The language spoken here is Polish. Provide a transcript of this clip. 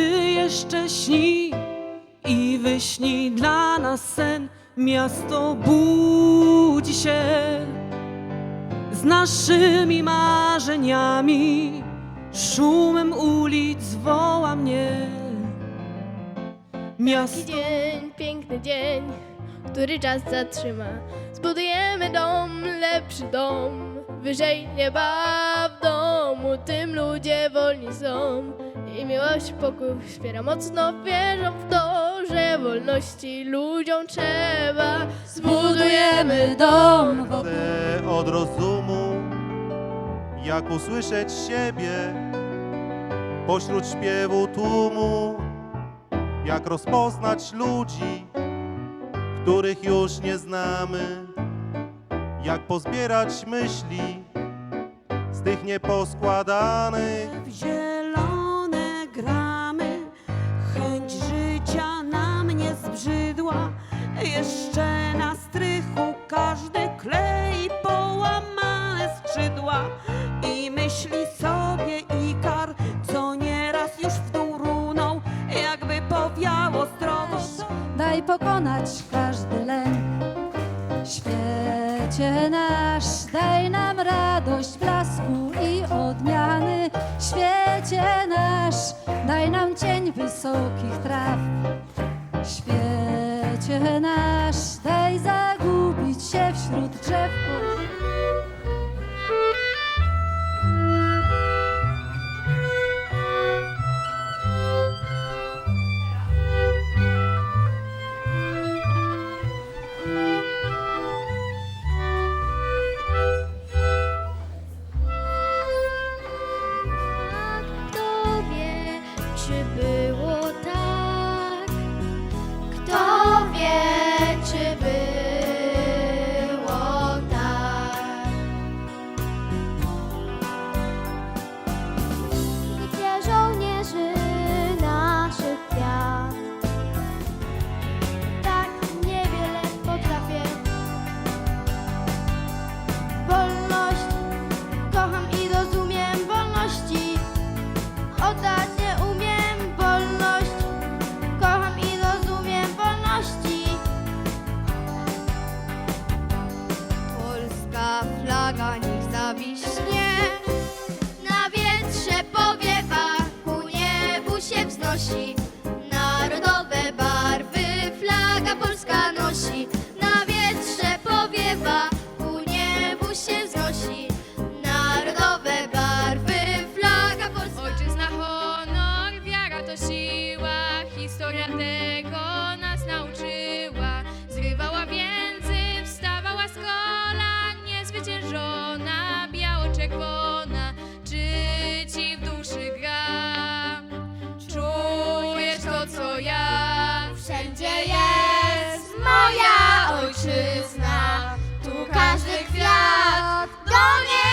jeszcze śni i wyśni dla nas sen. Miasto budzi się z naszymi marzeniami. Szumem ulic woła mnie. Taki Miasto dzień, piękny dzień, który czas zatrzyma. Zbudujemy dom, lepszy dom, wyżej nieba w domu. Tym ludzie wolni są i miłość pokój wspiera mocno. Wierzą w to, że wolności ludziom trzeba. Zbudujemy dom. Chcę od rozumu, jak usłyszeć siebie pośród śpiewu tłumu, jak rozpoznać ludzi, których już nie znamy, jak pozbierać myśli tych nieposkładanych. w zielone gramy. Chęć życia nam nie zbrzydła. Jeszcze na strychu każdy klei połamane skrzydła i myśli sobie Ikar, co nieraz już w dół runął, jakby powiało zdrowość. daj pokonać każdy lęk. Świecie nasz, daj nam radość, odmiany. Świecie nasz, daj nam cień wysokich traw. Świecie nasz, daj zagubić niech zawiśnie. Na wietrze powiewa, ku niebu się wznosi. Narodowe barwy flaga polska kwiat do.